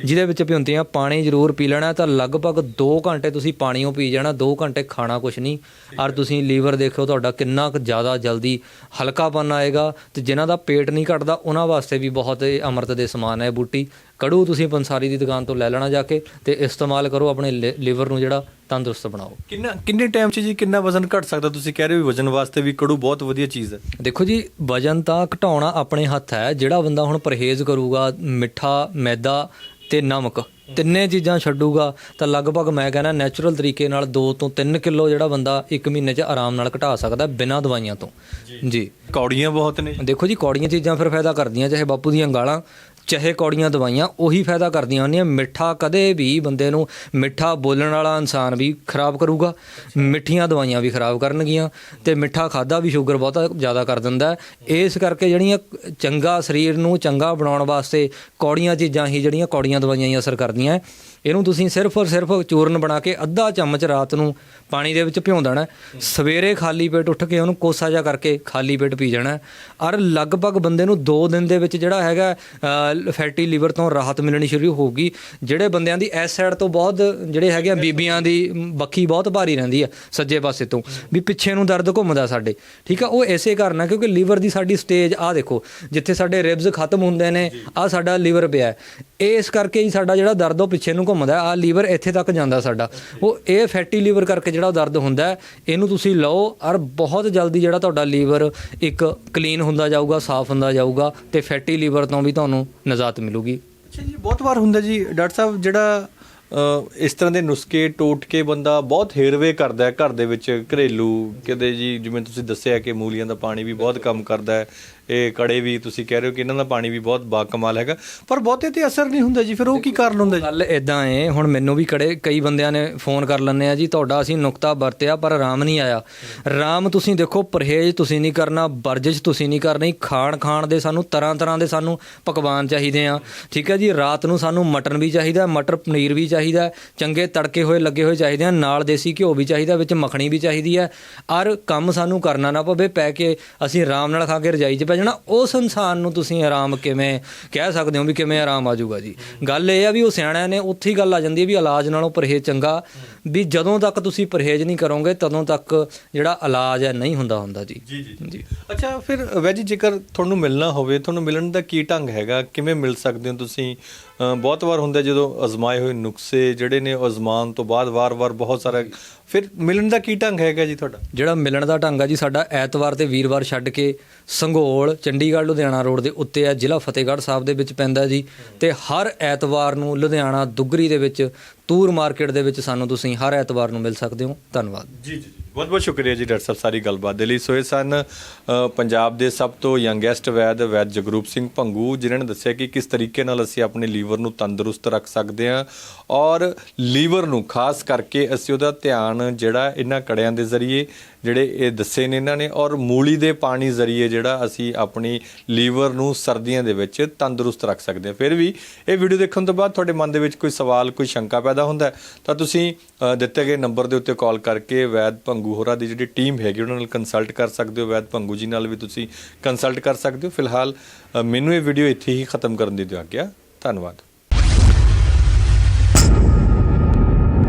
S2: ਜਿਹਦੇ ਵਿੱਚ ਭਿਉਂਤੀਆਂ ਪਾਣੀ ਜ਼ਰੂਰ ਪੀ ਲੈਣਾ ਤਾਂ ਲਗਭਗ 2 ਘੰਟੇ ਤੁਸੀਂ ਪਾਣੀਓ ਪੀ ਜਾਣਾ 2 ਘੰਟੇ ਖਾਣਾ ਕੁਝ ਨਹੀਂ। ਔਰ ਤੁਸੀਂ ਲੀਵਰ ਦੇਖੋ ਤੁਹਾਡਾ ਕਿੰਨਾ ਕੁ ਜ਼ਿਆਦਾ ਜਲਦੀ ਹਲਕਾਪਨ ਆਏਗਾ ਤੇ ਜਿਨ੍ਹਾਂ ਦਾ ਪੇਟ ਨਹੀਂ ਘਟਦਾ ਉਹਨਾਂ ਵਾਸਤੇ ਵੀ ਬਹੁਤ ਇਹ ਅੰਮ੍ਰਿਤ ਦੇ ਸਮਾਨ ਹੈ ਬੂਟੀ। ਕੜੂ ਤੁਸੀਂ ਪੰਸਾਰੀ ਦੀ ਦੁਕਾਨ ਤੋਂ ਲੈ ਲੈਣਾ ਜਾ ਕੇ ਤੇ ਇਸਤੇਮਾਲ ਕਰੋ ਆਪਣੇ ਲੀਵਰ ਨੂੰ ਜਿਹੜਾ ਤੰਦਰੁਸਤ ਬਣਾਓ।
S1: ਕਿੰਨਾ ਕਿੰਨੇ ਟਾਈਮ 'ਚ ਜੀ ਕਿੰਨਾ ਵਜ਼ਨ ਘਟ ਸਕਦਾ ਤੁਸੀਂ ਕਹਿ ਰਹੇ ਹੋ ਵਜ਼ਨ ਵਾਸਤੇ ਵੀ ਕੜੂ ਬਹੁਤ ਵਧੀਆ ਚੀਜ਼ ਹੈ।
S2: ਦੇਖੋ ਜੀ ਵਜਨ ਤਾਂ ਘਟਾਉਣਾ ਆਪਣੇ ਹੱਥ ਹੈ ਜਿਹੜਾ ਬੰਦਾ ਹੁਣ ਪਰਹੇਜ਼ ਕਰੂਗਾ ਮਿੱਠਾ ਮੈਦਾ ਤੇ ਨਮਕ ਤਿੰਨੇ ਚੀਜ਼ਾਂ ਛੱਡੂਗਾ ਤਾਂ ਲਗਭਗ ਮੈਂ ਕਹਿੰਦਾ ਨੈਚੁਰਲ ਤਰੀਕੇ ਨਾਲ 2 ਤੋਂ 3 ਕਿਲੋ ਜਿਹੜਾ ਬੰਦਾ 1 ਮਹੀਨੇ 'ਚ ਆਰਾਮ ਨਾਲ ਘਟਾ ਸਕਦਾ ਬਿਨਾਂ ਦਵਾਈਆਂ ਤੋਂ। ਜੀ।
S1: ਕੌੜੀਆਂ ਬਹੁਤ ਨੇ।
S2: ਦੇਖੋ ਜੀ ਕੌੜੀਆਂ ਚੀਜ਼ਾਂ ਫਿਰ ਫਾਇਦਾ ਕਰਦੀਆਂ ਚਾਹੇ ਬਾਪੂ ਦੀਆਂ ਗਾਲਾਂ ਚਾਹੇ ਕੌੜੀਆਂ ਦਵਾਈਆਂ, ਉਹੀ ਫਾਇਦਾ ਕਰਦੀਆਂ ਹੁੰਦੀਆਂ। ਮਿੱਠਾ ਕਦੇ ਵੀ ਬੰਦੇ ਨੂੰ ਮਿੱਠਾ ਬੋਲਣ ਵਾਲਾ ਇਨਸਾਨ ਵੀ ਖਰਾਬ ਕਰੂਗਾ। ਮਿੱਠੀਆਂ ਦਵਾਈਆਂ ਵੀ ਖਰਾਬ ਕਰਨਗੀਆਂ ਤੇ ਮਿੱਠਾ ਖਾਦਾ ਵੀ ਸ਼ੂਗਰ ਬਹੁਤਾ ਜ਼ਿਆਦਾ ਕਰ ਦਿੰਦਾ ਇਸ ਕਰਕੇ ਜਿਹੜੀਆਂ ਚੰਗਾ ਸਰੀਰ ਨੂੰ ਚੰਗਾ ਬਣਾਉਣ ਵਾਸਤੇ ਕੌੜੀਆਂ ਚੀਜ਼ਾਂ ਹੀ ਜਿਹੜੀਆਂ ਕੌੜੀਆਂ ਦਵਾਈਆਂ ਹੀ ਅਸਰ ਕਰਦੀਆਂ ਇਹਨੂੰ ਤੁਸੀਂ ਸਿਰਫ ਔਰ ਸਿਰਫ ਚੂਰਨ ਬਣਾ ਕੇ ਅੱਧਾ ਚਮਚ ਰਾਤ ਨੂੰ ਪਾਣੀ ਦੇ ਵਿੱਚ ਭਿਉਂ ਦੇਣਾ ਸਵੇਰੇ ਖਾਲੀ ਪੇਟ ਉੱਠ ਕੇ ਉਹਨੂੰ ਕੋਸਾ ਜਿਹਾ ਕਰਕੇ ਖਾਲੀ ਪੇਟ ਪੀ ਜਾਣਾ ਔਰ ਲਗਭਗ ਬੰਦੇ ਨੂੰ 2 ਦਿਨ ਦੇ ਵਿੱਚ ਜਿਹੜਾ ਹੈਗਾ ਫੈਟੀ ਲੀਵਰ ਤੋਂ ਰਾਹਤ ਮਿਲਣੀ ਸ਼ੁਰੂ ਹੋਊਗੀ, ਜਿਹੜੇ ਬੰਦਿਆਂ ਦੀ ਇਸ ਸਾਈਡ ਤੋਂ ਬਹੁਤ ਜਿਹੜੇ ਹੈਗੇ ਆ ਬੀਬੀਆਂ ਦੀ ਬੱਖੀ ਬਹੁਤ ਭਾਰੀ ਰਹਿੰਦੀ ਆ ਸੱਜੇ ਪਾਸੇ ਤੋਂ, ਵੀ ਪਿੱਛੇ ਨੂੰ ਦਰਦ ਘੁੰਮਦਾ ਸਾਡੇ। ਠੀਕ ਆ, ਉਹ ਐਸੇ ਕਾਰਨ ਆ ਕਿਉਂਕਿ ਲੀਵਰ ਦੀ ਸਾਡੀ ਸਟੇਜ ਆ ਦੇਖੋ, ਜਿੱਥੇ ਸਾਡੇ ਰਿਬਸ ਖਤਮ ਹੁੰਦੇ ਨੇ ਆ ਸਾਡਾ ਲੀਵਰ ਪਿਆ ਇਸ ਕਰਕੇ ਹੀ ਸਾਡਾ ਜਿਹੜਾ ਦਰਦ ਉਹ ਪਿੱਛੇ ਨੂੰ ਘੁੰਮਦਾ ਆ ਲੀਵਰ ਇੱਥੇ ਤੱਕ ਜਾਂਦਾ ਸਾਡਾ। ਉਹ ਇਹ ਫੈਟੀ ਲੀਵਰ ਕਰਕੇ ਜਿਹੜਾ ਦਰਦ ਹੁੰਦਾ ਇਹਨੂੰ ਤੁਸੀਂ ਲਓ ਔਰ ਬਹੁਤ ਜਲਦੀ ਜਿਹੜਾ ਤੁਹਾਡਾ ਲੀਵਰ ਇੱਕ ਕਲੀਨ ਹੁੰਦਾ ਜਾਊਗਾ, ਸਾਫ਼ ਹੁੰਦਾ ਜਾਊਗਾ ਤੇ ਫੈਟੀ ਲੀਵਰ ਤੋਂ ਵੀ ਤੁਹਾਨੂੰ ਨਜ਼ਾਤ ਮਿਲੂਗੀ।
S1: ਅੱਛਾ ਜੀ, ਬਹੁਤ ਵਾਰ ਹੁੰਦਾ ਜੀ, ਡਾਕਟਰ ਸਾਹਿਬ ਜਿਹੜਾ ਇਸ ਤਰ੍ਹਾਂ ਦੇ ਨੁਸਖੇ ਟੋਟ ਕੇ ਬੰਦਾ ਬਹੁਤ ਹੇਰਵੇ ਕਰਦਾ ਹੈ ਘਰ ਦੇ ਵਿੱਚ, ਘਰੇਲੂ ਕਿਤੇ ਜੀ, ਜਿਵੇਂ ਤੁਸੀਂ ਦੱਸਿਆ ਕਿ ਮੂਲੀਆਂ ਦਾ ਪਾਣੀ ਵੀ ਬਹੁਤ ਕੰਮ ਕਰਦਾ ਹੈ ਇਹ ਕੜੇ ਵੀ ਤੁਸੀਂ ਕਹਿ ਰਹੇ ਹੋ ਕਿ ਇਹਨਾਂ ਦਾ ਪਾਣੀ ਵੀ ਬਹੁਤ ਬਾ ਕਮਾਲ ਹੈਗਾ। ਪਰ ਬਹੁਤੇ ਤੇ ਅਸਰ ਨਹੀਂ ਹੁੰਦਾ ਜੀ ਫਿਰ ਉਹ ਕੀ ਕਾਰਨ ਹੁੰਦਾ ਜੀ?
S2: ਗੱਲ ਇਦਾਂ ਏ ਹੁਣ ਮੈਨੂੰ ਵੀ ਕੜੇ ਕਈ ਬੰਦਿਆਂ ਨੇ ਫੋਨ ਕਰ ਲੈਂਦੇ ਆ ਜੀ ਤੁਹਾਡਾ ਅਸੀਂ ਨੁਕਤਾ ਵਰਤਿਆ ਪਰ ਆਰਾਮ ਨਹੀਂ ਆਇਆ। ਆਰਾਮ ਤੁਸੀਂ ਦੇਖੋ ਪਰਹੇਜ਼ ਤੁਸੀਂ ਨਹੀਂ ਕਰਨਾ ਵਰਜਿਸ਼ ਤੁਸੀਂ ਨਹੀਂ ਕਰਨੀ ਖਾਣ ਖਾਣ ਦੇ ਸਾਨੂੰ ਤਰ੍ਹਾਂ ਤਰ੍ਹਾਂ ਦੇ ਸਾਨੂੰ ਪਕਵਾਨ ਚਾਹੀਦੇ ਆ। ਠੀਕ ਹੈ ਜੀ ਰਾਤ ਨੂੰ ਸਾਨੂੰ ਮਟਨ ਵੀ ਚਾਹੀਦਾ ਮਟਰ ਪਨੀਰ ਵੀ ਚਾਹੀਦਾ ਚੰਗੇ ਤੜਕੇ ਹੋਏ ਲੱਗੇ ਹੋਏ ਚਾਹੀਦੇ ਆ ਨਾਲ ਦੇਸੀ ਘਿਓ ਵੀ ਚਾਹੀਦਾ ਵਿੱਚ ਮੱਖਣੀ ਵੀ ਚਾਹੀਦੀ ਹੈ। ਔਰ ਕੰਮ ਸਾਨੂੰ ਕਰਨਾ ਨਾ ਪਵੇ ਪੈ ਕੇ ਅਸੀਂ ਆਰਾਮ ਨਾਲ ਖਾ ਕੇ ਰਜਾਈ 'ਚ ਪੈ ਜਾਣਾ ਉਸ ਇਨਸਾਨ ਨੂੰ ਤੁਸੀਂ ਆਰਾਮ ਕਿਵੇਂ ਕਹਿ ਸਕਦੇ ਹੋ ਵੀ ਕਿਵੇਂ ਆਰਾਮ ਆ ਜਾਊਗਾ ਜੀ? ਗੱਲ ਇਹ ਆ ਵੀ ਉਹ ਸਿਆਣਿਆਂ ਨੇ ਉੱਥੇ ਹੀ ਗੱਲ ਆ ਜਾਂਦੀ ਹੈ ਵੀ ਇਲਾਜ ਨਾਲੋਂ ਪਰਹੇਜ਼ ਚੰਗਾ। ਵੀ ਜਦੋਂ ਤੱਕ ਤੁਸੀਂ ਪਰਹੇਜ਼ ਨਹੀਂ ਕਰੋਗੇ ਤਦੋਂ ਤੱਕ ਜਿਹੜਾ ਇਲਾਜ ਹੈ ਨਹੀਂ ਹੁੰਦਾ ਹੁੰਦਾ ਜੀ।
S1: ਜੀ ਜੀ ਅੱਛਾ ਫਿਰ ਵੈਜੀ ਜੇਕਰ ਤੁਹਾਨੂੰ ਮਿਲਣਾ ਹੋਵੇ ਤੁਹਾਨੂੰ ਮਿਲਣ ਦਾ ਕੀ ਢੰਗ ਹੈਗਾ? ਕਿਵੇਂ ਮਿਲ ਸਕਦੇ ਹੋ ਤੁਸੀਂ? ਬਹੁਤ ਵਾਰ ਹੁੰਦਾ ਜਦੋਂ ਅਜ਼ਮਾਏ ਹੋਏ ਨੁਕਸੇ ਜਿਹੜੇ ਨੇ ਅਜ਼ਮਾਨ ਤੋਂ ਬਾਅਦ ਵਾਰ-ਵਾਰ ਬਹੁਤ ਸਾਰਾ ਫਿਰ ਮਿਲਣ ਦਾ ਕੀ ਢੰਗ ਹੈਗਾ ਜੀ ਤੁਹਾਡਾ?
S2: ਜਿਹੜਾ ਮਿਲਣ ਦਾ ਢੰਗ ਆ ਜੀ, ਸਾਡਾ ਐਤਵਾਰ ਤੇ ਵੀਰਵਾਰ ਛੱਡ ਕੇ ਸੰਘੋਲ ਚੰਡੀਗੜ੍ਹ, ਲੁਧਿਆਣਾ ਰੋਡ ਦੇ ਉੱਤੇ ਹੈ ਜ਼ਿਲ੍ਹਾ ਫਤਿਹਗੜ੍ਹ ਸਾਹਿਬ ਦੇ ਵਿੱਚ ਪੈਂਦਾ ਜੀ ਤੇ ਹਰ ਐਤਵਾਰ ਨੂੰ ਲੁਧਿਆਣਾ ਦੁੱਗਰੀ ਦੇ ਵਿੱਚ ਤੂਰ ਮਾਰਕੀਟ ਦੇ ਵਿੱਚ ਸਾਨੂੰ ਤੁਸੀਂ ਹਰ ਐਤਵਾਰ ਨੂੰ ਮਿਲ ਸਕਦੇ ਹੋ। ਧੰਨਵਾਦ।
S1: ਜੀ ਜੀ ਬਹੁਤ ਬਹੁਤ ਸ਼ੁਕਰੀਆ ਜੀ ਡਾਕਟਰ ਸਾਹਿਬ ਸਾਰੀ ਗੱਲਬਾਤ ਦੇ ਲਈ। ਸੋ ਇਹ ਸਨ ਪੰਜਾਬ ਦੇ ਸਭ ਤੋਂ ਯੰਗੈਸਟ ਵੈਦ ਵੈਦ ਜਗਰੂਪ ਸਿੰਘ ਭੰਗੂ, ਜਿਨ੍ਹਾਂ ਨੇ ਦੱਸਿਆ ਕਿ ਕਿਸ ਤਰੀਕੇ ਨਾਲ ਅਸੀਂ ਆਪਣੇ ਲੀਵਰ ਨੂੰ ਤੰਦਰੁਸਤ ਰੱਖ ਸਕਦੇ ਹਾਂ ਔਰ ਲੀਵਰ ਨੂੰ ਖਾਸ ਕਰਕੇ ਅਸੀਂ ਉਹਦਾ ਧਿਆਨ ਜਿਹੜਾ ਇਹਨਾਂ ਕੜਿਆਂ ਦੇ ਜ਼ਰੀਏ ਜਿਹੜੇ ਇਹ ਦੱਸੇ ਨੇ ਇਹਨਾਂ ਨੇ, ਔਰ ਮੂਲੀ ਦੇ ਪਾਣੀ ਜ਼ਰੀਏ ਜਿਹੜਾ ਅਸੀਂ ਆਪਣੀ ਲੀਵਰ ਨੂੰ ਸਰਦੀਆਂ ਦੇ ਵਿੱਚ ਤੰਦਰੁਸਤ ਰੱਖ ਸਕਦੇ ਹਾਂ। ਫਿਰ ਵੀ ਇਹ ਵੀਡੀਓ ਦੇਖਣ ਤੋਂ ਬਾਅਦ ਤੁਹਾਡੇ ਮਨ ਦੇ ਵਿੱਚ ਕੋਈ ਸਵਾਲ, ਕੋਈ ਸ਼ੰਕਾ ਪੈਦਾ ਹੁੰਦਾ ਤਾਂ ਤੁਸੀਂ ਦਿੱਤੇ ਗਏ ਨੰਬਰ ਦੇ ਉੱਤੇ ਕਾਲ ਕਰਕੇ ਵੈਦ ਭੰਗੂ ਹੋਰਾਂ ਦੀ ਜਿਹੜੀ ਟੀਮ ਹੈਗੀ, ਉਹਨਾਂ ਨਾਲ ਕੰਸਲਟ ਕਰ ਸਕਦੇ ਹੋ। ਵੈਦ ਭੰਗੂ ਜੀ ਨਾਲ ਵੀ ਤੁਸੀਂ ਕੰਸਲਟ ਕਰ ਸਕਦੇ ਹੋ। ਫਿਲਹਾਲ ਮੈਨੂੰ ਇਹ ਵੀਡੀਓ ਇੱਥੇ ਹੀ ਖਤਮ ਕਰਨ ਦੀ ਦਿਓ ਆਗਿਆ। ਧੰਨਵਾਦ।